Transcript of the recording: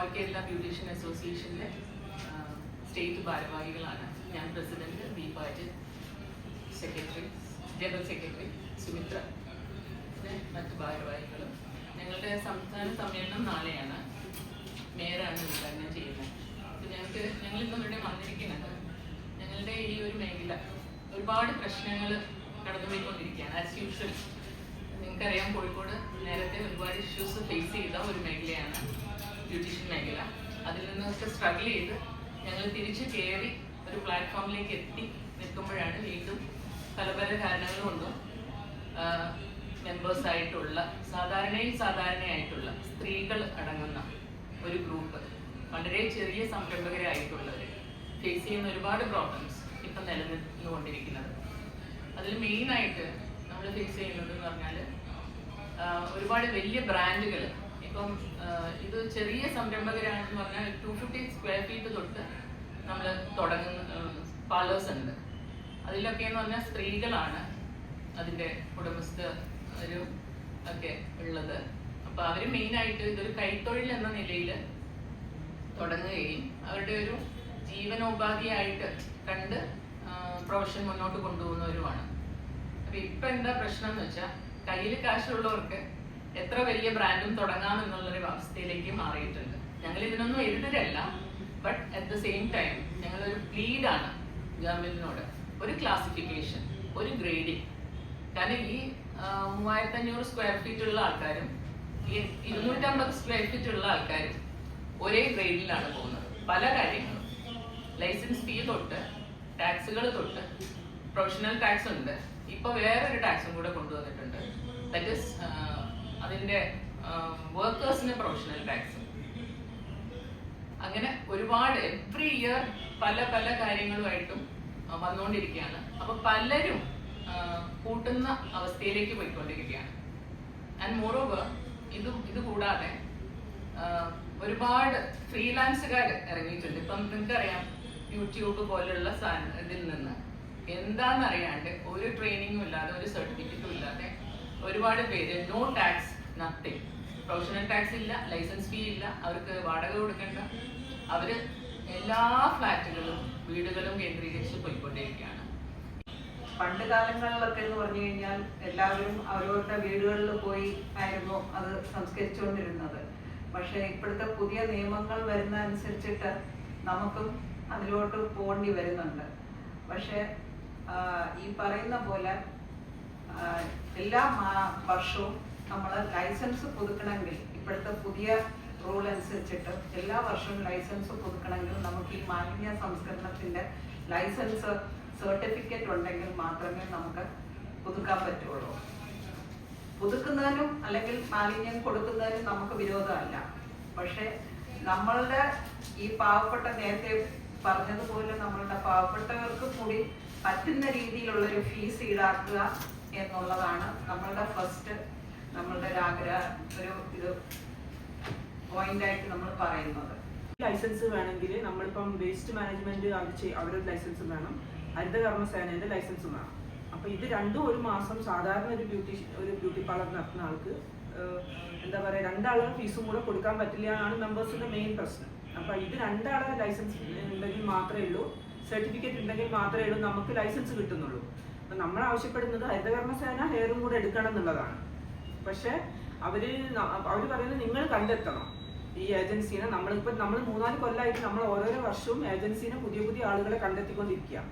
All Kerala beautician അസോസിയേഷന്റെ state ഭാരവാഹികളാണ്. ഞാൻ president Deepaj secretary general secretary Sumitra മറ്റ് ഭാരവാഹികളും. ഞങ്ങളുടെ സംസ്ഥാന സമ്മേളനം നാളെയാണ്. മേയറാണ് ഉദ്ഘാടനം ചെയ്യുന്നത്. അപ്പോൾ ഞങ്ങൾക്ക് ഞങ്ങൾ ഇന്ന് ഇവിടെ വന്നിരിക്കുന്നത് ഞങ്ങളുടെ ഈ ഒരു മേഖല ഒരുപാട് പ്രശ്നങ്ങൾ കടന്നുപോയിക്കൊണ്ടിരിക്കുകയാണ്. ആസ് യൂഷ്വൽ നിങ്ങൾക്കറിയാം കോഴിക്കോട് നേരത്തെ ഒരുപാട് ഇഷ്യൂസ് ഫേസ് ചെയ്ത ഒരു മേഖലയാണ്. ബ്യൂട്ടീഷ്യൻ മേഖല അതിൽ നിന്നൊക്കെ സ്ട്രഗിൾ ചെയ്ത് ഞങ്ങൾ തിരിച്ചു കയറി ഒരു പ്ലാറ്റ്ഫോമിലേക്ക് എത്തി. നിൽക്കുമ്പോഴാണ് വീണ്ടും പല പല കാരണങ്ങൾ മെമ്പേഴ്സ് ആയിട്ടുള്ള സാധാരണയിൽ സാധാരണയായിട്ടുള്ള സ്ത്രീകൾ അടങ്ങുന്ന ഒരു ഗ്രൂപ്പ് വളരെ ചെറിയ സംരംഭകരായിട്ടുള്ളവർ ഫേസ് ചെയ്യുന്ന ഒരുപാട് പ്രോബ്ലംസ് ഇപ്പം നിലനിന്നുകൊണ്ടിരിക്കുന്നത്. അതിൽ മെയിനായിട്ട് നമ്മൾ ഫേസ് ചെയ്യുന്നത് എന്ന് പറഞ്ഞാൽ ഒരുപാട് വലിയ ബ്രാൻഡുകൾ ഇപ്പം ഇത് ചെറിയ സംരംഭകരാണെന്ന് പറഞ്ഞാൽ ടു ഫിഫ്റ്റി സ്ക്വയർ ഫീറ്റ് തൊട്ട് നമ്മൾ തുടങ്ങുന്ന പാർലേഴ്സ് ഉണ്ട്. അതിലൊക്കെ എന്ന് പറഞ്ഞാൽ സ്ത്രീകളാണ് അതിന്റെ ഒരു ഒക്കെ ഉള്ളത്. അപ്പോൾ അവർ മെയിനായിട്ട് ഇതൊരു കൈത്തൊഴിൽ എന്ന നിലയിൽ തുടങ്ങുകയും അവരുടെ ഒരു ജീവനോപാധിയായിട്ട് കണ്ട് പ്രൊഫഷൻ മുന്നോട്ട് കൊണ്ടുപോകുന്നവരുമാണ്. അപ്പം ഇപ്പം എന്താ പ്രശ്നം എന്ന് വെച്ചാൽ കയ്യിൽ കാശുള്ളവർക്ക് എത്ര വലിയ ബ്രാൻഡും തുടങ്ങാം എന്നുള്ളൊരു അവസ്ഥയിലേക്ക് മാറിയിട്ടുണ്ട്. ഞങ്ങൾ ഇതിനൊന്നും എതിരല്ല but at the same time ഞങ്ങളൊരു പ്ലീഡാണ് ഗവൺമെന്റിനോട്. ഒരു ക്ലാസിഫിക്കേഷൻ ഒരു ഗ്രേഡിംഗ് കാരണം ഈ മൂവായിരത്തി അഞ്ഞൂറ് സ്ക്വയർ ഫീറ്റ് ഉള്ള ആൾക്കാരും ഈ ഇരുന്നൂറ്റമ്പത് സ്ക്വയർ ഫീറ്റ് ഉള്ള ആൾക്കാരും ഒരേ ഗ്രേഡിലാണ് പോകുന്നത്. പല കാര്യങ്ങളും. ലൈസൻസ് ഫീ തൊട്ട് ടാക്സുകൾ തൊട്ട് പ്രൊഫഷണൽ ടാക്സ് ഉണ്ട്. ഇപ്പൊ വേറൊരു ടാക്സും കൂടെ കൊണ്ടുവന്നിട്ടുണ്ട്. ദാറ്റ് ഇസ് അതിന്റെ വർക്കേഴ്സിന് പ്രൊഫഷണൽ ടാക്സ് അങ്ങനെ ഒരുപാട് എവ്രി ഇയർ പല പല കാര്യങ്ങളുമായിട്ടും വന്നുകൊണ്ടിരിക്കുകയാണ് അപ്പൊ പലരും കൂട്ടുന്ന അവസ്ഥയിലേക്ക് പോയിക്കൊണ്ടിരിക്കുകയാണ് ആൻഡ് മോറോവർ ഇത് ഇത് കൂടാതെ ഒരുപാട് ഫ്രീലാൻസുകാർ ഇറങ്ങിയിട്ടുണ്ട്. ഇപ്പം നിങ്ങൾക്കറിയാം യൂട്യൂബ് പോലുള്ള ഇതിൽ നിന്ന്. എന്താണെന്ന് അറിയാണ്ട് ഒരു ട്രെയിനിങ്ങും ഇല്ലാതെ ഒരു സർട്ടിഫിക്കറ്റും ഇല്ലാതെ ഒരുപാട് പേര് no tax nothing professional tax ഇല്ല ലൈസൻസ് ഫീ ഇല്ല അവർക്ക് വാടക കൊടുക്കേണ്ട. അവർ എല്ലാ ഫ്ലാറ്റുകളും വീടുകളും കേന്ദ്രീകരിച്ച് പോയിക്കൊണ്ടിരിക്കുകയാണ് പണ്ട് കാലങ്ങളിലൊക്കെ എന്ന് പറഞ്ഞു കഴിഞ്ഞാൽ എല്ലാവരും അവരവരുടെ വീടുകളിൽ പോയി ആയിരുന്നു അത് സംസ്കരിച്ചുകൊണ്ടിരുന്നത്. പക്ഷേ ഇപ്പോഴത്തെ പുതിയ നിയമങ്ങൾ വരുന്ന അനുസരിച്ചിട്ട് നമുക്കും അതിലോട്ട് പോകേണ്ടി വരുന്നുണ്ട്. പക്ഷേ ഈ പറയുന്ന പോലെ എല്ലാ വർഷവും നമ്മൾ ലൈസൻസ് പുതുക്കണമെങ്കിൽ ഇപ്പോഴത്തെ പുതിയ റൂൾ അനുസരിച്ചിട്ട് എല്ലാ വർഷവും ലൈസൻസ് പുതുക്കണമെങ്കിൽ നമുക്ക് ഈ മാലിന്യ സംസ്കരണത്തിന്റെ ലൈസൻസ് സർട്ടിഫിക്കറ്റ് ഉണ്ടെങ്കിൽ മാത്രമേ നമുക്ക് പുതുക്കാൻ പറ്റുള്ളൂ. പുതുക്കുന്നതിനും അല്ലെങ്കിൽ മാലിന്യം കൊടുക്കുന്നതിനും നമുക്ക് വിരോധമല്ല. പക്ഷേ നമ്മളുടെ ഈ പാവപ്പെട്ട നേരത്തെ പറഞ്ഞതുപോലെ നമ്മളുടെ പാവപ്പെട്ടവർക്ക് കൂടി പറ്റുന്ന രീതിയിലുള്ള ഒരു ഫീസ് ഈടാക്കുക എന്നുള്ളതാണ് നമ്മളുടെ ഫസ്റ്റ് നമ്മളുടെ ഒരു ഒരു ഇത് പോയിന്റായിട്ട് നമ്മൾ പറയുന്നത്. ലൈസൻസ് വേണമെങ്കിൽ നമ്മളിപ്പം വേസ്റ്റ് മാനേജ്മെന്റ് അവരുടെ ലൈസൻസ് വേണം. ഹരിത കർമ്മസേനയുടെ ലൈസൻസ് വേണം. അപ്പൊ ഇത് രണ്ടും ഒരു മാസം സാധാരണ ഒരു ബ്യൂട്ടി ഒരു ബ്യൂട്ടി പാർലർ നടത്തുന്ന ആൾക്ക് എന്താ പറയാ രണ്ടാളുടെ ഫീസും കൂടെ കൊടുക്കാൻ പറ്റില്ല എന്നാണ് മെമ്പേഴ്സിന്റെ മെയിൻ പ്രശ്നം. അപ്പൊ ഇത് രണ്ടാളുടെ ലൈസൻസ് ഉണ്ടെങ്കിൽ മാത്രമേ ഉള്ളൂ. സർട്ടിഫിക്കറ്റ് ഉണ്ടെങ്കിൽ മാത്രമേ ഉള്ളൂ നമുക്ക് ലൈസൻസ് കിട്ടുന്നുള്ളൂ. അപ്പൊ നമ്മൾ ആവശ്യപ്പെടുന്നത് ഹരിതകർമ്മ സേന ഹെയറും കൂടെ എടുക്കണം എന്നുള്ളതാണ്. പക്ഷെ അവർ അവർ പറയുന്നത് നിങ്ങൾ കണ്ടെത്തണം. ഈ ഏജൻസീനെ നമ്മളിപ്പോ നമ്മൾ മൂന്നാൽ കൊല്ലമായിട്ട് നമ്മൾ ഓരോരോ വർഷവും ഏജൻസീനെ പുതിയ പുതിയ ആളുകളെ കണ്ടെത്തിക്കൊണ്ടിരിക്കുക